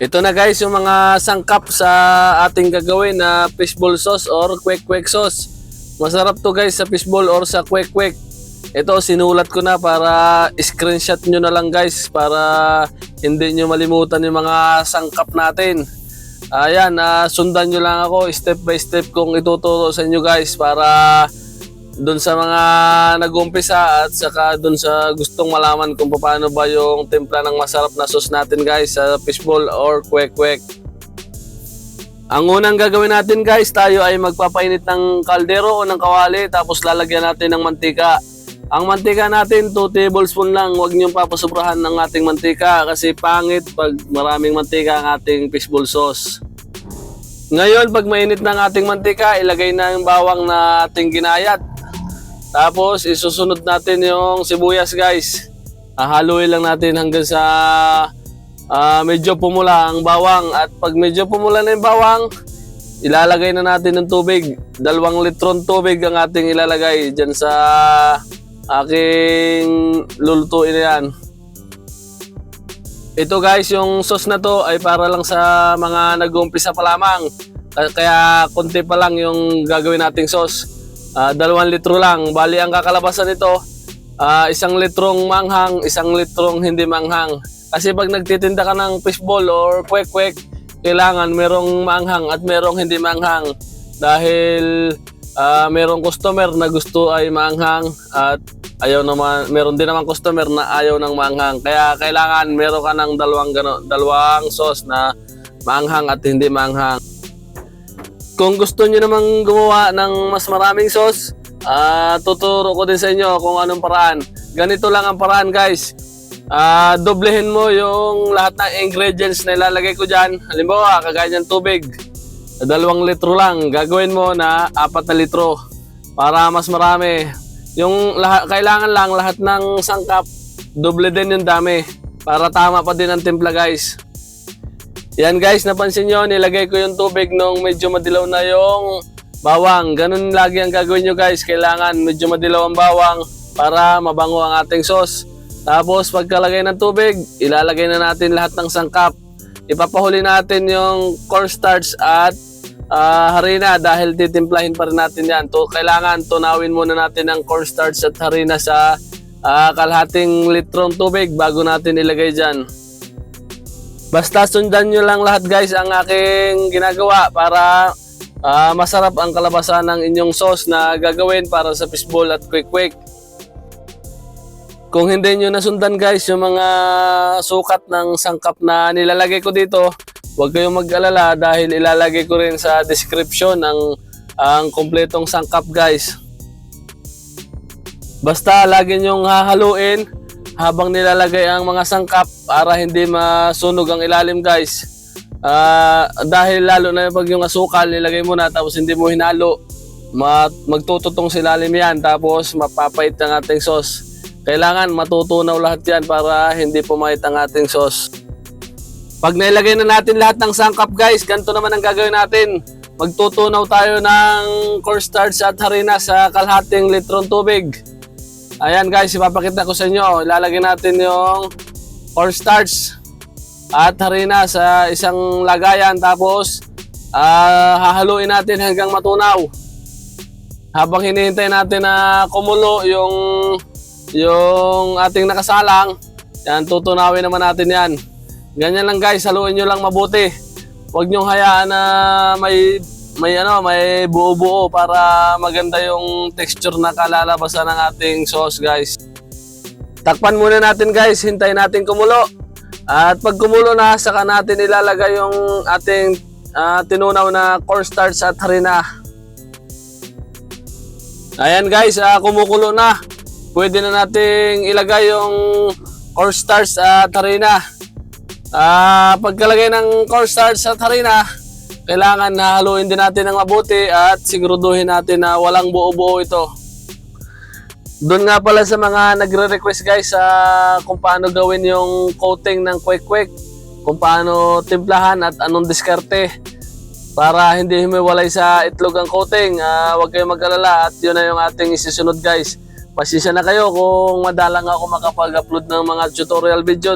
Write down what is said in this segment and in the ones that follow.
Ito na guys yung mga sangkap sa ating gagawin na fishball sauce or kwek-kwek sauce. Masarap to guys sa fishball or sa kwek-kwek. Ito sinulat ko na para screenshot nyo na lang guys para hindi nyo malimutan yung mga sangkap natin. Ayan, ah, sundan nyo lang ako step by step kung ituturo sa inyo guys para doon sa mga nag-umpisa at saka doon sa gustong malaman kung paano ba yung timpla ng masarap na sauce natin guys sa fishball or kwek-kwek. Ang unang gagawin natin guys, tayo ay magpapainit ng kaldero o ng kawali tapos lalagyan natin ng mantika. Ang mantika natin 2 tablespoon lang, huwag niyong papasobrahan ng ating mantika kasi pangit pag maraming mantika ang ating fishball sauce. Ngayon, pag mainit ng ating mantika, ilagay na yung bawang na ating ginayat. Tapos, isusunod natin yung sibuyas, guys. Hahaluin lang natin hanggang sa ah, medyo pumula ang bawang. At pag medyo pumula na yung bawang, ilalagay na natin ng tubig. Dalawang litron tubig ang ating ilalagay dyan sa aking lulutuin na yan. Ito guys, yung sauce na to ay para lang sa mga nag-uumpisa pa lamang. Kaya konti pa lang yung gagawin nating sauce. Ah, dalawang litro lang. Bali ang kakalabasan nito, ah, isang litrong manghang, isang litrong hindi manghang. Kasi pag nagtitinda ka ng fishball or kwek-kwek, kailangan merong manghang at merong hindi manghang. Dahil ah, merong customer na gusto ay manghang at ayaw naman, meron din naman customer na ayaw ng manghang. Kaya kailangan meron ka ng dalawang, gano, dalawang sauce na manghang at hindi manghang. Kung gusto niyo namang gumawa ng mas maraming sauce, ah tuturo ko din sa inyo kung anong paraan. Ganito lang ang paraan guys. Ah, doblehin mo yung lahat ng ingredients na ilalagay ko dyan. Halimbawa, kagaya ng tubig. Dalawang litro lang. Gagawin mo na apat na litro para mas marami. Yung lahat, kailangan lang lahat ng sangkap, doble din yung dami para tama pa din ang timpla guys. Yan guys, napansin nyo, nilagay ko yung tubig nung medyo madilaw na yung bawang. Ganun lagi ang gagawin nyo guys. Kailangan medyo madilaw ang bawang para mabango ang ating sauce. Tapos pagkalagay ng tubig, ilalagay na natin lahat ng sangkap. Ipapahuli natin yung cornstarch at ah, harina dahil titimplahin pa rin natin yan. To, kailangan tunawin muna natin ang cornstarch at harina sa ah, kalahating litrong tubig bago natin ilagay dyan. Basta sundan nyo lang lahat guys ang aking ginagawa para ah, masarap ang kalabasan ng inyong sauce na gagawin para sa fishball at quick-quick. Kung hindi nyo nasundan guys yung mga sukat ng sangkap na nilalagay ko dito, huwag kayong mag-alala dahil ilalagay ko rin sa description ang ang kompletong sangkap guys. Basta lagi nyong hahaluin habang nilalagay ang mga sangkap para hindi masunog ang ilalim guys. Ah, dahil lalo na pag yung asukal nilagay mo na tapos hindi mo hinalo, ma- magtututong sa ilalim yan tapos mapapait ang ating sauce. Kailangan matutunaw lahat yan para hindi pumait ang ating sauce. Pag nailagay na natin lahat ng sangkap guys, ganito naman ang gagawin natin. Magtutunaw tayo ng cornstarch at harina sa kalahating litrong tubig. Ayan guys, ipapakita ko sa inyo. Ilalagay natin yung cornstarch at harina sa isang lagayan tapos ah, hahaluin natin hanggang matunaw. Habang hinihintay natin na kumulo yung yung ating nakasalang, yan tutunawin naman natin yan. Ganyan lang guys, haluin nyo lang mabuti. Huwag nyo hayaan na may may ano, may buo-buo para maganda yung texture na kalalabasan ng ating sauce guys. Takpan muna natin guys, hintayin natin kumulo. At pag kumulo na, saka natin ilalagay yung ating ah, tinunaw na cornstarch at harina. Ayan guys, ah, kumukulo na. Pwede na nating ilagay yung cornstarch at harina. Ah, pagkalagay ng cornstarch at harina, kailangan na haluin din natin ng mabuti at siguraduhin natin na walang buo-buo ito. Doon nga pala sa mga nagre-request guys sa kung paano gawin yung coating ng kwek-kwek, kung paano timplahan at anong diskarte para hindi humiwalay sa itlog ang coating. Ah, huwag kayong mag-alala at yun na yung ating isusunod guys. Pasisya na kayo kung madalang ako makapag-upload ng mga tutorial video.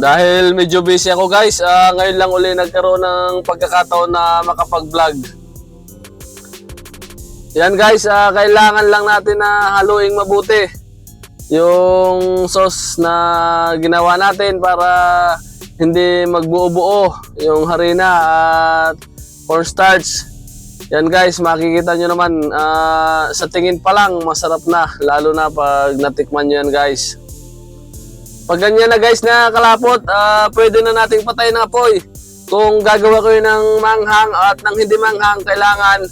Dahil medyo busy ako guys, ah, ngayon lang uli nagkaroon ng pagkakataon na makapag-vlog. Yan guys, ah, kailangan lang natin na haluing mabuti yung sauce na ginawa natin para hindi magbuo-buo yung harina at cornstarch. Yan guys, makikita nyo naman ah, sa tingin pa lang masarap na lalo na pag natikman nyo yan guys. Pag ganyan na guys na kalapot, ah, pwede na nating patayin ng apoy. Kung gagawa kayo ng manghang at ng hindi manghang, kailangan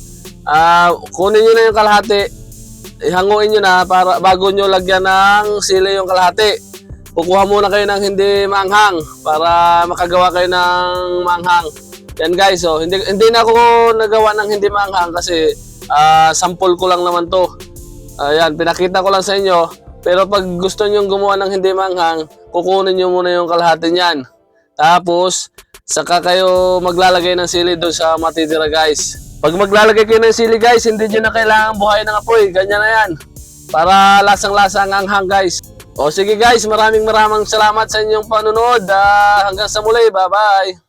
ah, kunin nyo na yung kalahati. Ihanguin nyo na para bago nyo lagyan ng sili yung kalahati. Kukuha muna kayo ng hindi manghang para makagawa kayo ng manghang. Yan guys, so hindi hindi na ako nagawa ng hindi manghang kasi ah, sample ko lang naman to. Ayan, pinakita ko lang sa inyo. Pero pag gusto niyo gumawa ng hindi manghang, kukunin niyo muna yung kalahati niyan. Tapos, saka kayo maglalagay ng sili doon sa matitira guys. Pag maglalagay kayo ng sili guys, hindi niyo na kailangan buhayin ng apoy. Ganyan na yan. Para lasang-lasa ang anghang guys. O sige guys, maraming maraming salamat sa inyong panunood. Ah, hanggang sa muli. Bye-bye.